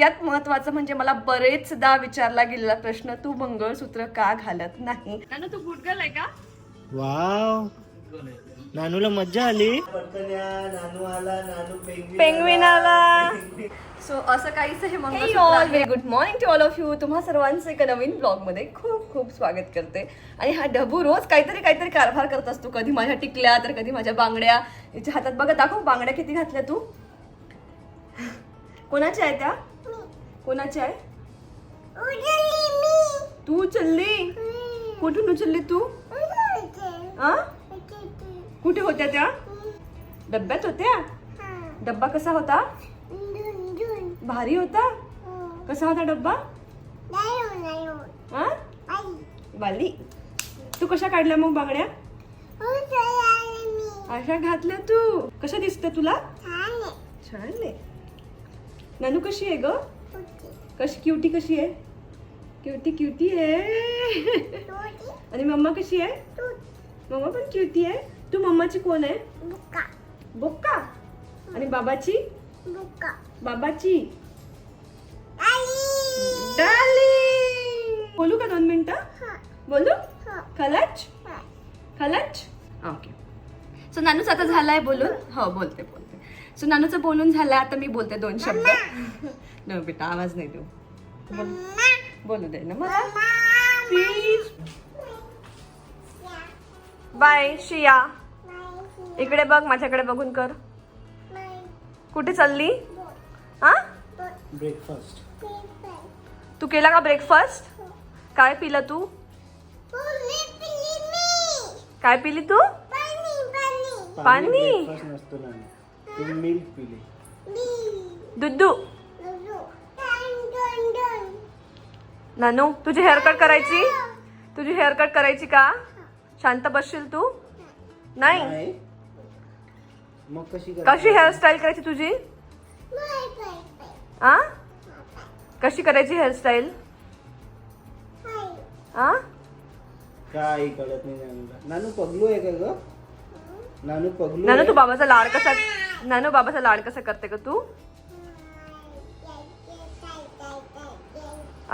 सगळ्यात महत्वाचं म्हणजे मला बरेचदा विचारला गेलेला प्रश्न तू मंगळसूत्र का घालत नाही? नानू तू गुडगल आहे का? वाव. नानूला मज्जा आली. नानू आला. नानू पेंगविन आला सो असं काहीच हे mangalsutra very good morning to all of you तुम्हा सर्वांचं एका नवीन ब्लॉगमध्ये खूप खूप स्वागत करते. आणि हा डबू रोज काहीतरी काहीतरी कारभार करत असतो. कधी माझ्या टिकल्या तर कधी माझ्या बांगड्या. याच्या हातात बघा दाखव बांगड्या किती घातल्या तू. कोणाच्या आहे त्या? कोणाच्या आहे? तू उचलली? कुठून उचलली तू? आ? कुठे होत्या त्या? डब्यात होत्या? डब्बा कसा होता? भारी होता? कसा होता डब्बा? हा बाली तू कशा काढल्या मग बांगड्या? अशा घातल्या तू. कशा दिसत तुला? छान आहे. नानू कशी आहे ग? कशी क्युटी कशी आहे? क्युटी क्युटी आहे. आणि मम्मा कशी आहे? मम्मा पण क्युटी आहे. तू मम्माची कोण आहे? बुक्का. आणि बाबाची? बाबाची. डार्लिंग बोलू का दोन मिनिटं? बोलू? खलच? खलच? ओके सो नानूच आता झालाय बोलून. हो बोलते बोलते. सो नानूचं बोलून झालंय आता मी बोलते दोन शब्द. न बेटा आवाज नाही देऊ. बोल- बोलू दे ना मला प्लीज बाय शिया. इकडे बघ माझ्याकडे बघून कर. कुठे चालली? हा ब्रेकफास्ट तू केला का ब्रेकफास्ट काय पिलं तू? काय पिली तू? पाणी? मिल्क पिली. दुद्धू नानू तुझी हेअरकट करायची? तुझी हेअरकट करायची का? शांत बसशील तू? नाही? मग कशी कशी हेअरस्टाईल करायची तुझी? आ? कशी करायची हेअरस्टाईल आ? काही कळत नाही नानू पगलू आहे का ग? नानू पगलू नानू तू? बाबाचा लाड कसा नानू बाबाचा लाड कसा करते का तू?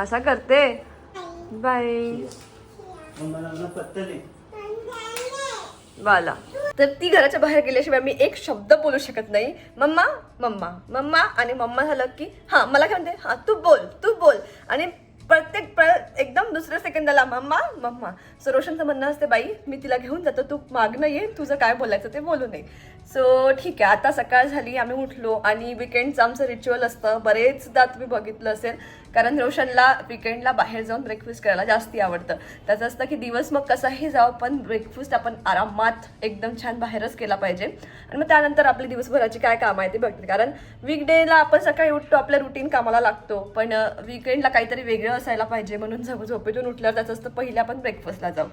असा करते? बाय वाला तर ती घराच्या बाहेर गेल्याशिवाय मी एक शब्द बोलू शकत नाही. मम्मा मम्मा मम्मा आणि मम्मा झालं की हा मला काय म्हणते? हा तू बोल तू बोल. आणि प्रत्येक प्र- एकदम दुसऱ्या सेकंदाला मम्मा मम्मा. सो रोशनचं म्हणणं असते बाई मी तिला घेऊन जातो तू मागणं ये तुझं काय बोलायचं ते बोलू नये सो ठीक आहे आता सकाळ झाली आम्ही उठलो आणि विकेंडचं आमचं रिच्युअल असतं. बरेचदा तुम्ही बघितलं असेल कारण रोशनला विकेंडला बाहेर जाऊन ब्रेकफास्ट करायला जास्ती आवडतं. त्याचं असतं की दिवस मग कसाही जावं पण ब्रेकफास्ट आपण आरामात एकदम छान बाहेरच केला पाहिजे. आणि मग त्यानंतर आपली दिवसभराची काय कामं आहे ते बघते कारण वीकडेला आपण सकाळी उठतो आपल्या रुटीन कामाला लागतो. पण विकेंडला काहीतरी वेगळं असायला पाहिजे म्हणून झोप झोपेतून उठल्यावर त्याचं असतं पहिले आपण ब्रेकफास्टला जाऊ.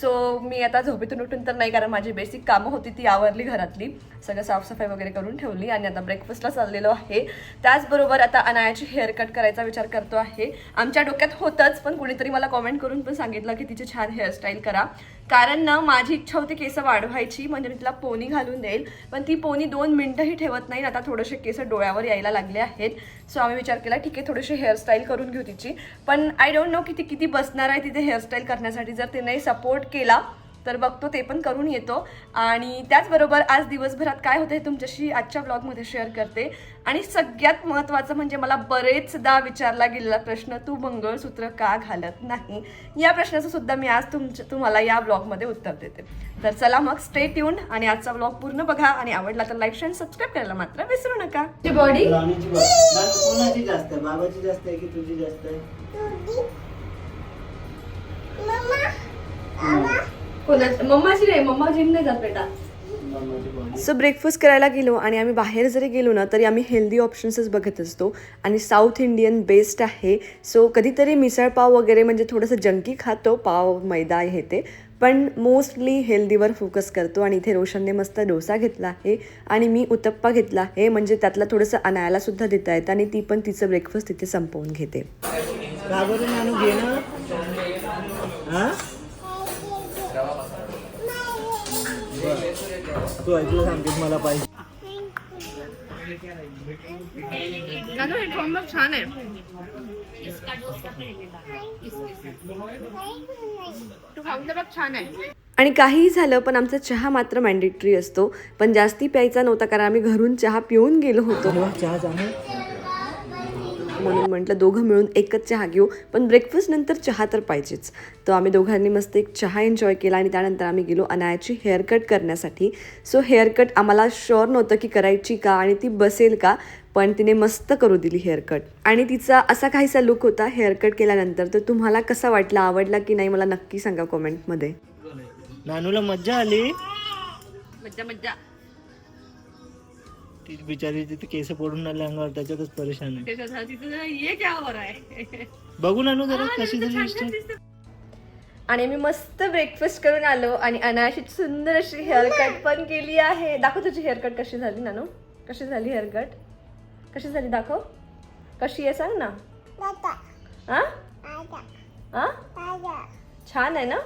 सो मी आता झोपेतून उठून तर नाही कारण माझी बेसिक कामं होती ती आवरली घरातली. सगळं साफसफाई वगैरे करून ठेवली आणि आता ब्रेकफास्टला चाललेलो आहे. त्याचबरोबर आता अनायाची हेअर कट करायचा विचार करतो आहे. आमच्या डोक्यात होतंच पण कुणीतरी मला कॉमेंट करून पण सांगितलं की तिची छान हेअरस्टाईल करा. कारण ना माझी इच्छा होती केस वाढवायची म्हणजे मी तिला पोनी घालून देईल. पण ती पोनी दोन मिनटंही ठेवत नाही आता थोडेसे केस डोळ्यावर यायला लागले आहेत. सो आम्ही विचार केला ठीक आहे थोडीशी हेअरस्टाईल करून घेऊ तिची. पण आय डोंट नो की ती किती बसणार आहे तिथे हेअरस्टाईल करण्यासाठी. जर तिने सपोर्ट केला तर बघतो ते पण करून येतो. आणि त्याचबरोबर आज दिवसभरात काय होतं हे तुमच्याशी आजच्या ब्लॉगमध्ये शेअर करते. आणि सगळ्यात महत्त्वाचं म्हणजे मला बरेचदा विचारला गेलेला प्रश्न तू मंगळसूत्र का घालत नाही? या प्रश्नाचं सुद्धा मी आज तुमच्या तुम्हाला या ब्लॉगमध्ये उत्तर देते. तर चला मग स्टे ट्यून आणि आजचा ब्लॉग पूर्ण बघा. आणि आवडला तर लाईक शेअर सबस्क्राईब करायला मात्र विसरू नका. बॉडी कोणाची जास्त आहे? बाबाची जास्त आहे की तुझी जास्त आहे? कोणाची मम्माची नाही मम्मा जिम नाही जात बेटा. सो ब्रेकफास्ट करायला गेलो आणि आम्ही बाहेर जरी गेलो ना तरी आम्ही हेल्दी ऑप्शन्सच बघत असतो. आणि साऊथ इंडियन बेस्ट आहे. सो कधीतरी मिसळ पाव वगैरे म्हणजे थोडंसं जंकी खातो पाव मैदा हे ते. पण मोस्टली हेल्दीवर फोकस करतो आणि इथे रोशनने मस्त डोसा घेतला आहे. आणि मी उत्तप्पा घेतला आहे म्हणजे त्यातला थोडंसं अनायाला सुद्धा देता येतं आणि ती पण तिचं ब्रेकफास्ट तिथे संपवून घेते. तू ऐकलं सांगतेस मला पाहिजे. नानू कॉम्बो छान आहे. तू खाऊन बघ छान आहे. आणि काहीही झालं पण आमचा चहा मात्र मॅन्डेटरी असतो. पण जास्ती प्यायचा नव्हता कारण आम्ही घरून चहा पिऊन गेलो होतो. चहा चांगला म्हणून म्हटलं दोघं मिळून एकच चहा घेऊ. पण ब्रेकफास्ट नंतर चहा तर पाहिजेच. तर आम्ही दोघांनी मस्त एक चहा एन्जॉय केला आणि त्यानंतर आम्ही गेलो अनायाची हेअरकट करण्यासाठी. सो हेअरकट आम्हाला शुअर नव्हतं की करायची का आणि ती बसेल का पण तिने मस्त करू दिली हेअरकट आणि तिचा असा काहीसा लुक होता हेअरकट केल्यानंतर. तर तुम्हाला कसा वाटला आवडला की नाही मला नक्की सांगा कॉमेंटमध्ये नानूला मज्जा आली? मज्जा मज्जा. ती बिचारी तिथे केस पडून आले अंगावर त्याच्यातच परेशान आहे. ये क्या हो रहा है बघू नानू जरा कशी दिसते. आणि मी मस्त ब्रेकफास्ट करून आलो आणि अनायाशी सुंदर अशी हेअरकट पण केली आहे. दाखव तुझी हेअरकट कशी झाली नानू? कशी झाली हेअरकट कशी झाली दाखव. कशी आहे सांग ना. हा हा छान आहे ना?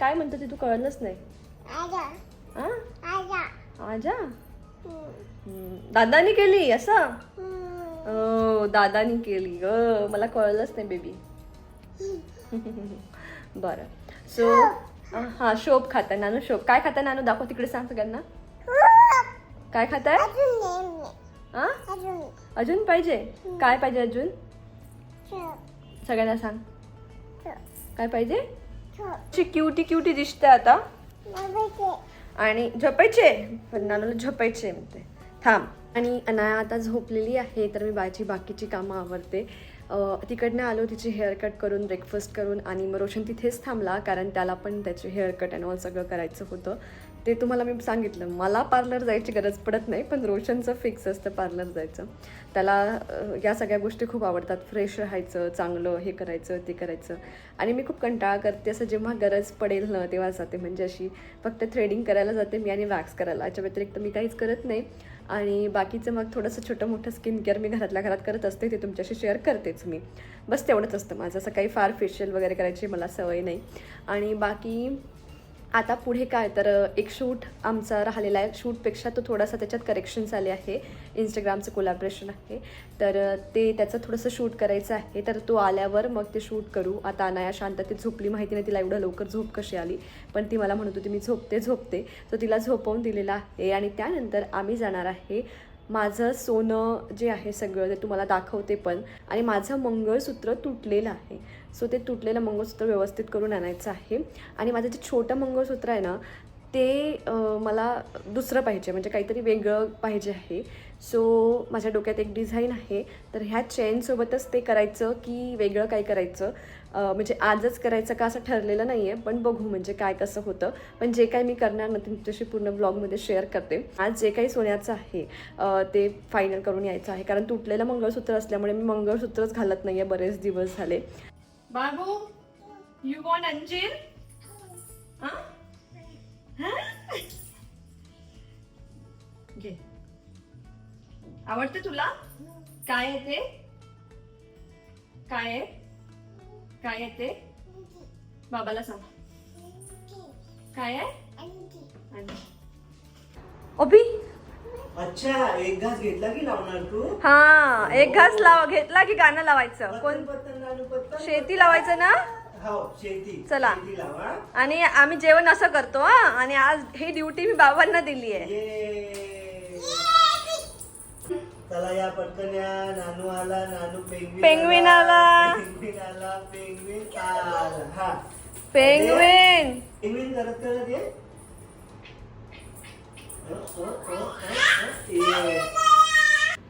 काय म्हणतो ते तू कळलंच नाही. हा आजा? दादानी केली असं? दादानी केली ग मला कळलंच नाही बेबी बरं. सो हा शोप खाताय नानू शोप काय खाताय नानू? दाखव तिकडे सांग सगळ्यांना. काय खाताय? हा अजून पाहिजे? काय पाहिजे अजून? सगळ्यांना सांग. काय पाहिजे? ची. क्युटी क्युटी दिसते आता. आणि झोपायचे पण नानूला झोपायचे म्हणते. थांब. आणि अनाया आता झोपलेली आहे तर मी बायची बाकीची कामं आवरते. तिकडनं आलो तिची हेअरकट करून ब्रेकफास्ट करून आणि मग रोशन तिथेच थांबला कारण त्याला पण त्याचे हेअरकट अँड ऑल सगळं करायचं होतं. ते तुम्हाला मी सांगितलं. मला पार्लर जायची गरज पडत नाही पण रोशनचं फिक्स असतं पार्लर जायचं. त्याला या सगळ्या गोष्टी खूप आवडतात. फ्रेश राहायचं चांगलं हे करायचं ते करायचं. आणि मी खूप कंटाळा करते. असं जेव्हा गरज पडेल ना तेव्हा जाते. म्हणजे अशी फक्त थ्रेडिंग करायला जाते मी आणि वॅक्स करायला. याच्या व्यतिरिक्त मी काहीच करत नाही. आणि बाकीचं मग थोडंसं छोटं मोठं स्किन केअर मी घरातल्या घरात करत असते. ते तुमच्याशी शेअर करतेच मी. बस तेवढंच असतं माझं. असं काही फार फेशियल वगैरे करायची मला सवय नाही. आणि बाकी आता पुढे काय? तर एक शूट आमचा राहिलेला आहे. शूटपेक्षा तो थोडासा त्याच्यात करेक्शन्स आले आहे. इंस्टाग्रामचं कोलॅबरेशन आहे. तर ते त्याचं थोडंसं शूट करायचं आहे. तर तो आल्यावर मग ते शूट करू. आता अनाया शांततेत झोपली. माहिती नाही तिला एवढं लवकर झोप कशी आली. पण ती मला म्हणत होती मी झोपते झोपते. तर तिला झोपवून दिलेला आहे. आणि त्यानंतर आम्ही जाणार आहे माझं सोनं जे आहे सगळं ते तुम्हाला दाखवते पण. आणि माझं मंगळसूत्र तुटलेलं आहे. सो ते तुटलेलं मंगळसूत्र व्यवस्थित करून आणायचं आहे. आणि माझं जे छोटं मंगळसूत्र आहे ना ते मला दुसरं पाहिजे म्हणजे काहीतरी वेगळं पाहिजे आहे. सो माझ्या डोक्यात एक डिझाईन आहे. तर ह्या चेनसोबतच ते करायचं की वेगळं काय करायचं? म्हणजे आजच करायचं का असं ठरलेलं नाही आहे पण बघू म्हणजे काय कसं होतं. पण जे काही मी करणार ना ते तुमच्याशी पूर्ण ब्लॉगमध्ये शेअर करते. आज जे काही सोन्याचं आहे ते फायनल करून यायचं आहे. कारण तुटलेलं मंगळसूत्र असल्यामुळे मी मंगळसूत्रच घालत नाही आहे बरेच दिवस झाले. बाबू यू वॉन्ट अंजीर? घे. आवडते तुला? काय आहे ते? काय आहे? काय येते बाबाला सांग. काय आहे? आणि- ओबी अच्छा एक घास घेतला की लावणार तू? हा एक घास लाव घेतला की गाणं लावायचं. कोण? शेती लावायचं ना? हो शेती. चला. शेती लावा. आणि आम्ही जेवण असं करतो हा. आणि आज ही ड्युटी मी बाबांना दिली आहे चला या पटकन या नानू आला नानू पेंगविन पेंग्विन आला. पेंगविन आला पेंगविन आला हा पेंग्विन पेंगविन करत करत ये.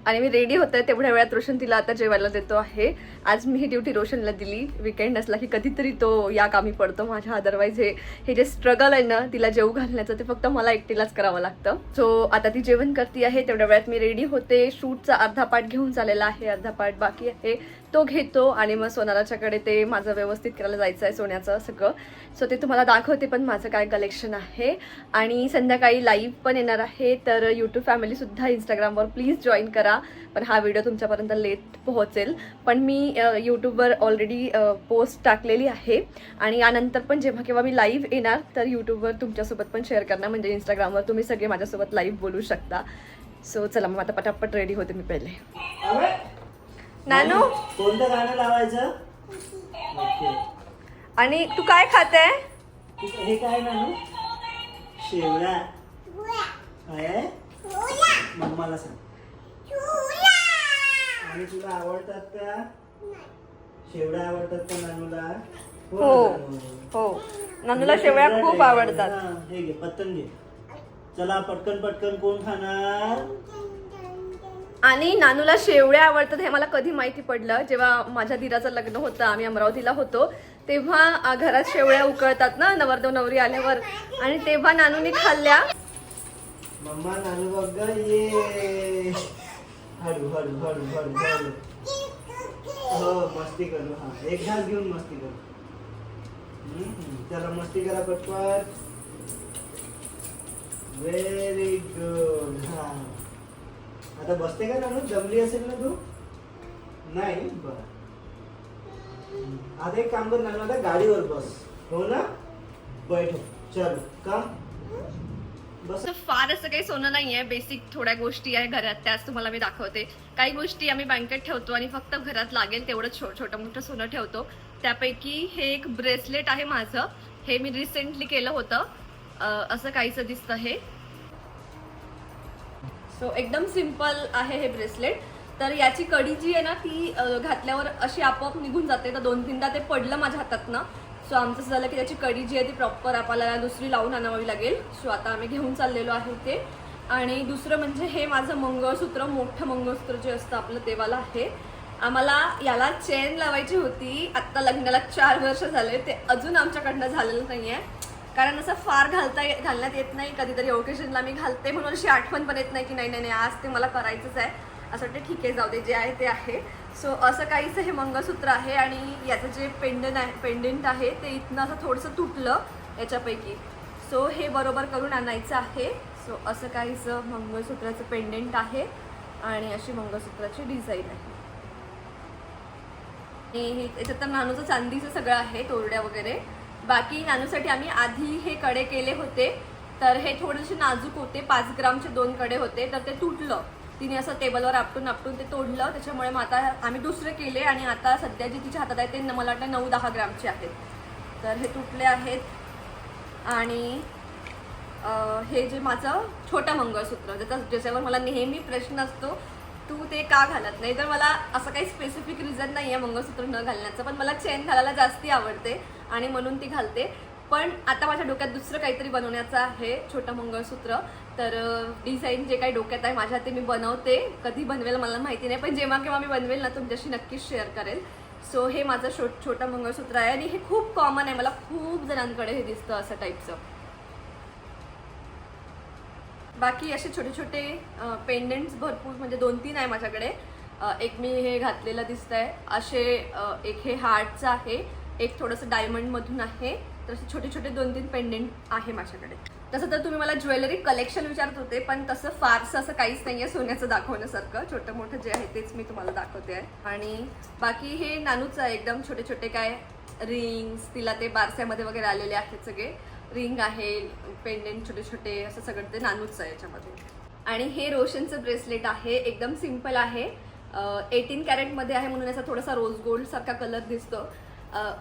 आणि मी रेडी होते तेवढ्या वेळात रोशन तिला आता जेवायला देतो आहे. आज मी ही ड्युटी रोशनला दिली. विकेंड असला की कधीतरी तो या कामी पडतो. माझ्या अदरवाईज हे हे जे स्ट्रगल आहे ना तिला जेवू घालण्याचं ते फक्त मला एकटीलाच करावं लागतं. सो आता ती जेवण करते आहे. तेवढ्या वेळात मी रेडी होते. शूटचा अर्धा पार्ट घेऊन चाललेला आहे. अर्धा पार्ट बाकी आहे. तो घेतो आणि मग सोनाराच्याकडे ते माझं व्यवस्थित करायला जायचं आहे सोन्याचं सगळं. सो ते तुम्हाला दाखवते पण माझं काय कलेक्शन आहे. आणि संध्याकाळी लाईव्ह पण येणार आहे तर यूट्यूब फॅमिलीसुद्धा इंस्टाग्रामवर प्लीज जॉईन करा. पण हा व्हिडिओ तुमच्यापर्यंत लेट पोहोचेल. पण मी यूट्यूबवर ऑलरेडी पोस्ट टाकलेली आहे. आणि यानंतर पण जेव्हा केव्हा मी लाईव्ह येणार तर यूट्यूबवर तुमच्यासोबत पण शेअर करणार. म्हणजे इंस्टाग्रामवर तुम्ही सगळे माझ्यासोबत लाईव्ह बोलू शकता. सो चला मग आता पटापट रेडी होते मी पहिले. अरे, नानू? कोणतं गाणं लावायचं? ओके. आणि तू काय खात? आहे हे काय नानू? शेवळा काय आहे? मम्माला सांग. आणि तुला आवडतात का? शेवळ्या आवडतात का नानूला? हो नानू? हो. नानूला शेवळ्या खूप आवडतात. हा, हे घे पत्तन घे. चला पटकन पटकन कोण खाणार? आणि नानूला शेवड्या आवडतात हे मला कधी माहिती पडलं. जेव्हा माझ्या धीराचं लग्न होतं आम्ही अमरावतीला होतो तेव्हा घरात शेवळ्या उकळतात ना नवरदेव नवरी आल्यावर. आणि तेव्हा नानूने खाल्ल्या. मम्मा नानू बघ ये. हळू हळू हळू हळू हळू. हो मस्ती करू हा. एक घास घेऊन मस्ती करू. हम्म, चला मस्ती करा पटपट. व्हेरी गुड हा. आता बसते का नानू? जमली असेल ना तू? नाही. बर. आता एक काम कर नानू आता गाडीवर बस. हो ना? बैठ. चल. का बस. असं फार असं काही सोनं नाहीये. बेसिक थोड्या गोष्टी आहे घरात. त्याच तुम्हाला मी दाखवते. काही गोष्टी आम्ही बँकेत ठेवतो आणि फक्त घरात लागेल तेवढं छो छोटं मोठं सोनं ठेवतो. त्यापैकी हे एक ब्रेसलेट आहे माझं. हे मी रिसेंटली केलं होतं. असं काहीचं दिसतं हे. सो एकदम सिंपल आहे हे ब्रेसलेट तर याची कडी जी आहे ना ती घातल्यावर अशी आपोआप निघून जाते. तर दोन तीनदा ते पडलं माझ्या हातातनं. सो आमचं असं झालं की त्याची कडी जी आहे ती प्रॉपर आपल्याला दुसरी लावून आणावी लागेल. सो आता आम्ही घेऊन चाललेलो आहे ते आणि दुसरं म्हणजे हे माझं मंगळसूत्र मोठं मंगळसूत्र जे असतं आपलं तेवाला आहे. आम्हाला याला चेन लावायची होती. आत्ता लग्नाला चार वर्ष झाले. ते अजून आमच्याकडनं झालेलं नाही आहे कारण असं फार घालता ये- घालण्यात येत नाही. कधीतरी ओकेशनला मी घालते म्हणून अशी आठवण पण येत नाही की नाही नाही नाही, आज ते मला करायचंच आहे. असं वाटतं ठीक आहे जाऊ दे जे आहे ते आहे. सो असं काहीच हे मंगळसूत्र आहे आणि याचं जे पेंडन आहे पेंडेंट आहे ते इथनं असं थोडंसं तुटलं याच्यापैकी. सो हे बरोबर करून आणायचं आहे. सो असं काहीचं मंगळसूत्राचं पेंडेंट आहे आणि अशी मंगळसूत्राची डिझाईन आहे. आणि हे याच्यात तर नानूचं चांदीचं सगळं आहे तोरड्या वगैरे. बाकी नानूसाठी आम्ही आधी हे कडे केले होते. तर हे थोडेसे नाजूक होते पाच ग्रामचे दोन कडे होते. तर ते तुटलं. तिने असं टेबलवर आपटून आपटून ते तोडलं. त्याच्यामुळे मग आता आम्ही दुसरे केले आणि आता सध्या जे तिच्या हातात आहे ते न- मला वाटतं नऊ दहा ग्रामचे आहेत. तर हे तुटले आहेत. आणि हे जे माझं छोटं मंगळसूत्र ज्याचा ज्याच्यावर मला नेहमी प्रश्न असतो तू ते का घालत नाही? तर मला असं काही स्पेसिफिक रिझन नाही आहे मंगळसूत्र न घालण्याचं पण मला चेन घालायला जास्ती आवडते. आणि म्हणून ती घालते. पण आता माझ्या डोक्यात दुसरं काहीतरी बनवण्याचं आहे छोटं मंगळसूत्र. तर डिझाईन जे काही डोक्यात आहे माझ्या ते मी बनवते. कधी बनवेल मला माहिती नाही पण जेव्हा केव्हा मी बनवेल ना तुमच्याशी नक्कीच शेअर करेल. सो हे माझं छो छोटं मंगळसूत्र आहे आणि हे खूप कॉमन आहे. मला खूप जणांकडे हे दिसतं असं टाईपचं बाकी असे छोटे छोटे पेंडेंट्स भरपूर म्हणजे दोन तीन आहे माझ्याकडे. एक मी हे घातलेलं दिसतंय. आहे असे एक हे हार्टचं आहे. एक थोडंसं डायमंडमधून आहे. तर असे छोटे छोटे दोन तीन पेंडेंट आहे माझ्याकडे. तसं तर तुम्ही मला ज्वेलरी कलेक्शन विचारत होते पण तसं फारसं असं काहीच नाही आहे सोन्याचं दाखवण्यासारखं. छोटं मोठं जे आहे तेच मी तुम्हाला दाखवते आहे. आणि बाकी हे नानूचं आहे एकदम छोटे छोटे काय रिंग्स तिला ते बारस्यामध्ये वगैरे आलेले आहेत सगळे. रिंग आहे पेंडेंट छोटे छोटे असं सगळं ते नानूच आहे याच्यामध्ये आणि हे रोशनचं ब्रेसलेट आहे एकदम सिंपल आहे. एटीन कॅरेटमध्ये आहे म्हणून याचा थोडासा रोज गोल्ड सारखा कलर दिसतो.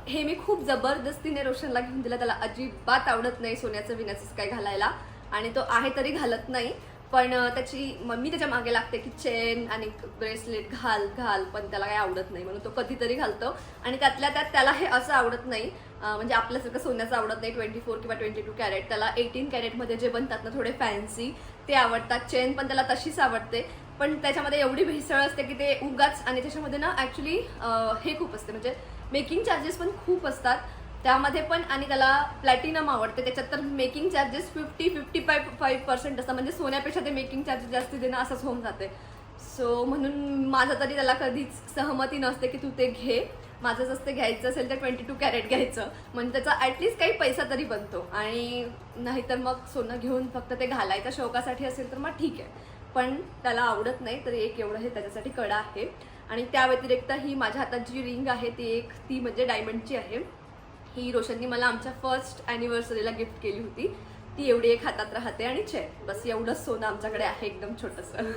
हे मी खूप जबरदस्तीने रोशनला घेऊन दिलं. त्याला अजिबात आवडत नाही सोन्याचं विण्याचंच काय घालायला. आणि तो आहे तरी घालत नाही. पण त्याची मम्मी त्याच्यामागे लागते की चेन आणि ब्रेसलेट घाल घाल पण त्याला काही आवडत नाही. म्हणून तो कधीतरी घालतो. आणि त्यातल्या त्यात त्याला हे असं आवडत नाही. म्हणजे आपल्यासारखं सोन्याचं आवडत नाही. ट्वेंटी फोर किंवा ट्वेंटी टू कॅरेट. त्याला एटीन कॅरेटमध्ये जे बनतात ना थोडे फॅन्सी ते आवडतात. चेन पण त्याला तशीच आवडते. पण त्याच्यामध्ये एवढी भेसळ असते की ते उगाच आणि त्याच्यामध्ये ना ॲक्च्युली हे खूप असते. म्हणजे मेकिंग चार्जेस पण खूप असतात. त्यामध्ये पण आणि त्याला प्लॅटिनम आवडते. त्याच्यात तर making charges fifty fifty five five percent असतात. म्हणजे सोन्यापेक्षा ते मेकिंग चार्जेस जास्त देणं असंच होऊन जाते. सो म्हणून माझं तरी त्याला कधीच सहमती नसते की तू ते घे. माझं जसं घ्यायचं असेल तर ट्वेंटी टू कॅरेट घ्यायचं. म्हणजे त्याचा ॲटलीस्ट काही पैसा तरी बनतो. आणि नाहीतर मग सोनं घेऊन फक्त ते घालायचं शौकासाठी असेल तर मग ठीक आहे. पण त्याला आवडत नाही तर एक एवढं हे त्याच्यासाठी कडा आहे. आणि त्या व्यतिरिक्त ही माझ्या हातात जी रिंग आहे ती एक ती म्हणजे डायमंडची आहे. ही रोशननी मला आमच्या फर्स्ट ॲनिव्हर्सरीला गिफ्ट केली होती. ती एवढी एक हातात राहते आणि छे बस एवढंच सोनं आमच्याकडे आहे एकदम छोटंसं.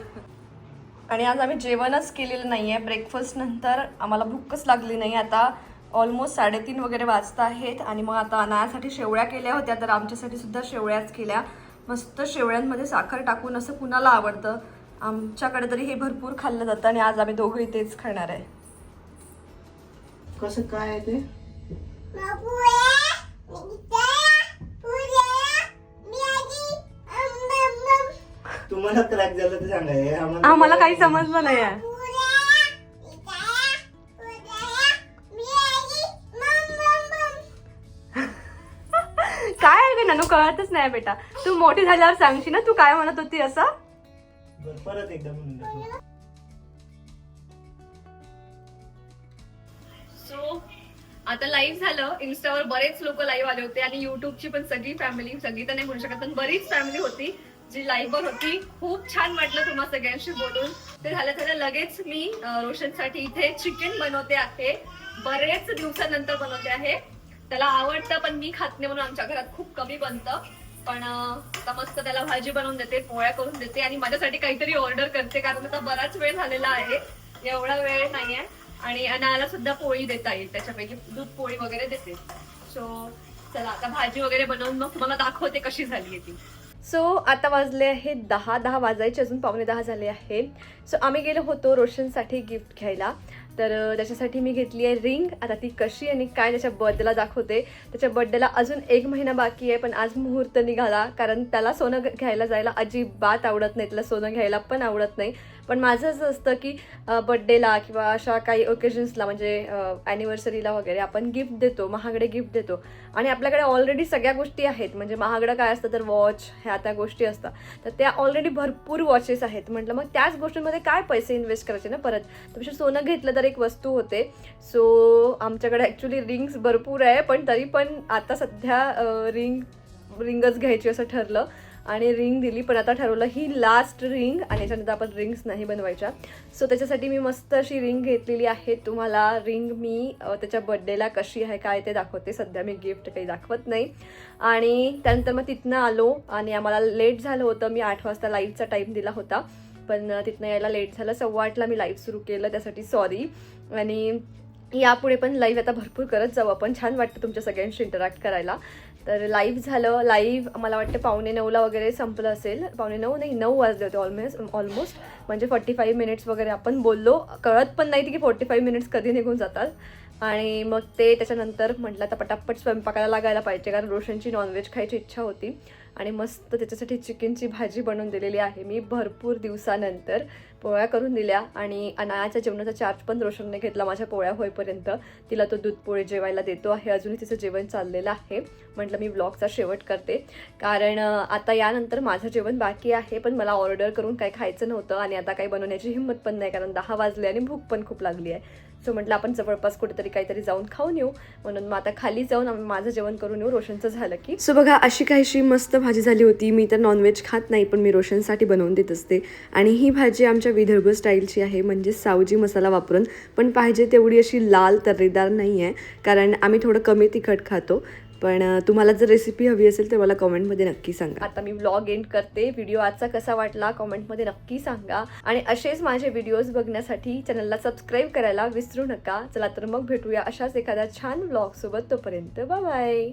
आणि आज आम्ही जेवणच केलेलं नाही आहे ब्रेकफास्ट नंतर आम्हाला भूकच लागली नाही. आता ऑलमोस्ट साडेतीन वगैरे वाजता आहेत आणि मग आता अनायासाठी शेवळ्या केल्या होत्या तर आमच्यासाठी सुद्धा शेवळ्याच केल्या. मस्त शेवळ्यांमध्ये साखर टाकून असं कुणाला आवडतं? आमच्याकडे तरी हे भरपूर खाल्लं जातं आणि आज आम्ही दोघंही तेच खाणार आहे. कसं काय ते? तुम्हाला क्रॅक झालं हे आम्हाला काही समजलं नाही कळतच नाही बेटा. तू मोठी झाल्यावर सांगशी ना तू काय म्हणत होती असं? बरं, परत एकदा म्हणून. सो आता लाईव्ह झालं. इन्स्टावर बरेच लोक लाईव्ह आले होते आणि युट्यूबची पण सगळी फॅमिली सगळी तर नाही म्हणू शकत पण बरीच फॅमिली होती जी लाईव्ह वर होती. खूप छान वाटलं तुम्हा सगळ्यांशी बोलून. ते झालं झालं लगेच मी रोशनसाठी इथे चिकन बनवते आहे. बरेच दिवसानंतर बनवते आहे. त्याला आवडतं पण मी खात नाही म्हणून आमच्या घरात खूप कमी बनतं. पण आता मस्त त्याला भाजी बनवून देते पोळ्या करून देते आणि माझ्यासाठी काहीतरी ऑर्डर करते कारण आता बराच वेळ झालेला आहे. एवढा वेळ नाहीये. आणि अनाला सुद्धा पोळी देता येईल त्याच्यापैकी दूध पोळी वगैरे देते. सो चला आता भाजी वगैरे बनवून मग तुम्हाला दाखवते कशी झाली ती. सो आता वाजले आहे दहा दहा वाजायचे अजून पावणे दहा झाले आहे. सो आम्ही गेलो होतो रोशनसाठी गिफ्ट घ्यायला. तर त्याच्यासाठी मी घेतली आहे रिंग आता ती कशी आणि काय त्याच्या बर्थडेला दाखवते. त्याच्या बर्थडेला अजून एक महिना बाकी आहे पण आज मुहूर्त निघाला. कारण त्याला सोनं घ्यायला जायला अजिबात आवडत नाही. त्याला सोनं घ्यायला पण आवडत नाही. पण माझं असं असतं की बड्डेला किंवा अशा काही ओकेजन्सला म्हणजे ॲनिव्हर्सरीला वगैरे आपण गिफ्ट देतो महागडे गिफ्ट देतो. आणि आपल्याकडे ऑलरेडी सगळ्या गोष्टी आहेत. म्हणजे महागडं काय असतं तर वॉच ह्या त्या गोष्टी असतात. तर त्या ऑलरेडी भरपूर वॉचेस आहेत. म्हटलं मग त्याच गोष्टींमध्ये काय पैसे इन्व्हेस्ट करायचे ना परत? त्यापेक्षा सोनं घेतलं तर एक वस्तू होते. सो आमच्याकडे ॲक्च्युली रिंग्स भरपूर आहे पण तरी पण आता सध्या रिंग रिंगच घ्यायची असं ठरलं. आणि रिंग दिली पण आता ठरवलं ही लास्ट रिंग आणि याच्यानंतर आपण रिंग्स नाही बनवायच्या. सो त्याच्यासाठी मी मस्त अशी रिंग घेतलेली आहे. तुम्हाला रिंग मी त्याच्या बड्डेला कशी आहे काय ते दाखवते. सध्या मी गिफ्ट काही दाखवत नाही. आणि त्यानंतर मग तिथनं आलो आणि आम्हाला लेट झालं होतं. मी आठ वाजता लाईटचा टाईम दिला होता. पण तिथनं यायला लेट झालं. सव्वा आठला मी लाईव्ह सुरू केलं त्यासाठी सॉरी आणि यापुढे पण लाईव्ह आता भरपूर करत जाऊ आपण. छान वाटतं तुमच्या सगळ्यांशी इंटरॅक्ट करायला. तर लाईव्ह झालं. लाईव्ह मला वाटतं पावणे नऊला वगैरे संपलं असेल. पावणे नऊ नाही नऊ वाजले होते ऑलमेस्ट ऑलमोस्ट म्हणजे फोर्टी फाईव्ह मिनिट्स वगैरे आपण बोललो. कळत पण नाही की फोर्टी फाईव्ह मिनिट्स कधी निघून जातात. आणि मग ते त्याच्यानंतर म्हटलं आता पटापट स्वयंपाकाला लागायला पाहिजे. कारण रोशनची नॉनव्हेज खायची इच्छा होती. आणि मस्त त्याच्यासाठी चिकनची भाजी बनवून दिलेली आहे मी भरपूर दिवसानंतर. पोळ्या करून दिल्या आणि अनायाच्या जेवणाचा चार्ज पण रोशनने घेतला माझ्या पोळ्या होईपर्यंत. तिला तो दूध पोळी जेवायला देतो आहे. अजूनही तिचं जेवण चाललेलं आहे. म्हटलं मी ब्लॉगचा शेवट करते. कारण आता यानंतर माझं जेवण बाकी आहे पण मला ऑर्डर करून काही खायचं नव्हतं आणि आता काही बनवण्याची हिंमत पण नाही कारण दहा वाजले आणि भूक पण खूप लागली आहे. सो म्हटलं आपण जवळपास कुठेतरी काहीतरी जाऊन खाऊन येऊ. म्हणून मग आता खाली जाऊन माझं जेवण करून येऊ. रोशनचं झालं की. सो बघा अशी काहीशी मस्त भाजी झाली होती मी तर नॉनव्हेज खात नाही पण मी रोशनसाठी बनवून देत असते. आणि ही भाजी आमच्या विदर्भ स्टाईलची आहे म्हणजे सावजी मसाला वापरून. पण पाहिजे तेवढी अशी लाल तर्रेदार नाही आहे कारण आम्ही थोडं कमी तिखट खातो. पण तुम्हाला जर रेसिपी हवी असेल तर मला कॉमेंटमध्ये नक्की सांगा. आता मी ब्लॉग एंड करते. व्हिडिओ आजचा कसा वाटला कॉमेंटमध्ये नक्की सांगा. आणि असेच माझे व्हिडिओज बघण्यासाठी चॅनलला सबस्क्राईब करायला विसरू नका. चला तर मग भेटूया अशाच एखाद्या छान व्लॉगसोबत तोपर्यंत बाय